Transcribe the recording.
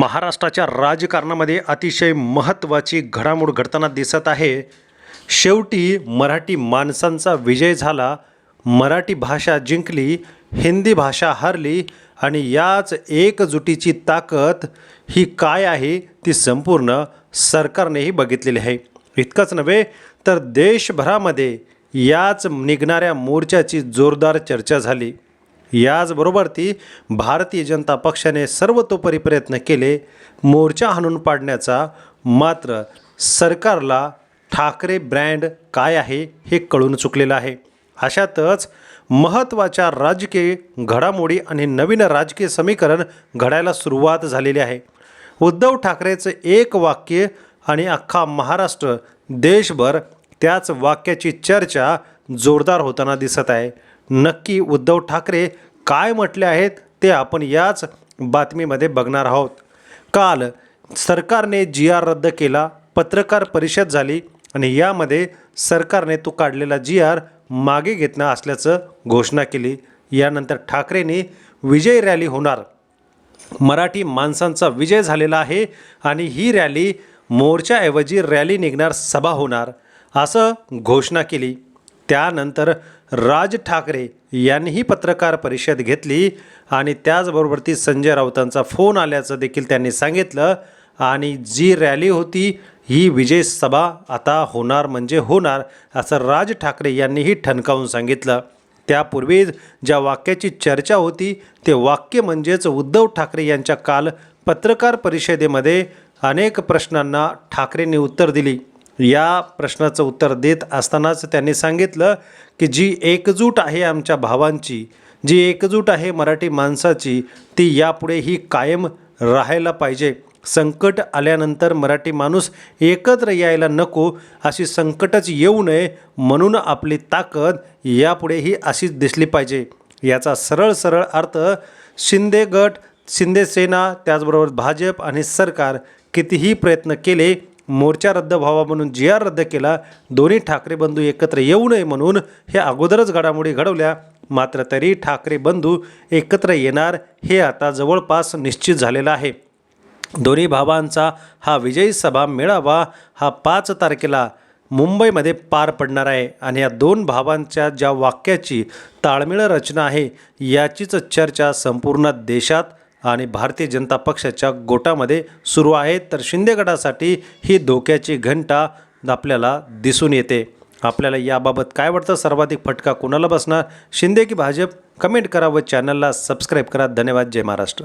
महाराष्ट्राच्या राजकारणामध्ये अतिशय महत्त्वाची घडामोड घडताना दिसत आहे. शेवटी मराठी माणसांचा विजय झाला. मराठी भाषा जिंकली हिंदी भाषा हरली आणि याच एकजुटीची ताकद ही काय आहे ती संपूर्ण सरकारनेही बघितलेली आहे. इतकंच नव्हे तर देशभरामध्ये याच निघणाऱ्या मोर्चाची जोरदार चर्चा झाली. याचबरोबर ती भारतीय जनता पक्षाने सर्वतोपरी प्रयत्न केले मोर्चा हाणून पाडण्याचा. मात्र सरकारला ठाकरे ब्रँड काय आहे हे कळून चुकलेलं आहे. अशातच महत्त्वाच्या राजकीय घडामोडी आणि नवीन राजकीय समीकरण घडायला सुरुवात झालेली आहे. उद्धव ठाकरेचं एक वाक्य आणि अख्खा महाराष्ट्र देशभर त्याच वाक्याची चर्चा जोरदार होताना दिसत आहे. नक्की उद्धव ठाकरे काय म्हटले आहेत ते आपण याच बातमीमध्ये बघणार आहोत. काल सरकारने जी आर रद्द केला पत्रकार परिषद झाली आणि यामध्ये सरकारने तो काढलेला जी आर मागे घेतणं असल्याचं घोषणा केली. यानंतर ठाकरेंनी विजय रॅली होणार. मराठी माणसांचा विजय झालेला आहे आणि ही रॅली मोर्चाऐवजी रॅली निघणार सभा होणार असं घोषणा केली. त्यानंतर राज ठाकरे यांनीही पत्रकार परिषद घेतली आणि त्याचबरोबर ती संजय राऊतांचा फोन आल्याचं देखील त्यांनी सांगितलं. आणि जी रॅली होती ही विजय सभा आता होणार म्हणजे होणार असं राज ठाकरे यांनीही ठणकावून सांगितलं. त्यापूर्वी ज्या वाक्याची चर्चा होती ते वाक्य म्हणजेच उद्धव ठाकरे यांच्या काल पत्रकार परिषदेमध्ये अनेक प्रश्नांना ठाकरेंनी उत्तर दिली. या प्रश्नाचं उत्तर देत असतानाच त्यांनी सांगितलं की जी एकजूट आहे आमच्या भावांची जी एकजूट आहे मराठी माणसाची ती यापुढे ही कायम राहायला पाहिजे. संकट आल्यानंतर मराठी माणूस एकत्र यायला नको अशी संकटच येऊ नये म्हणून आपली ताकद यापुढे ही अशीच दिसली पाहिजे. याचा सरळ सरळ अर्थ शिंदे गट शिंदे सेना त्याचबरोबर भाजप आणि सरकार कितीही प्रयत्न केले मोर्चा रद्द व्हावा म्हणून जी आर रद्द केला दोन्ही ठाकरे बंधू एकत्र येऊ नये म्हणून हे अगोदरच घडामोडी घडवल्या. मात्र तरी ठाकरे बंधू एकत्र येणार हे आता जवळपास निश्चित झालेलं आहे. दोन्ही भावांचा हा विजयी सभा मेळावा हा पाच तारखेला मुंबईमध्ये पार पडणार आहे आणि या दोन भावांच्या ज्या वाक्याची ताळमेळ रचना आहे याचीच चर्चा संपूर्ण देशात आणि भारतीय जनता पक्षाच्या गोटामध्ये सुरू आहे. तर शिंदे गटासाठी ही धोक्याची घंटा आपल्याला दिसून येते. आपल्याला याबाबत काय वाटतं? सर्वाधिक फटका कोणाला बसणार? शिंदे की भाजप? कमेंट करा व चॅनलला सबस्क्राईब करा. धन्यवाद. जय महाराष्ट्र.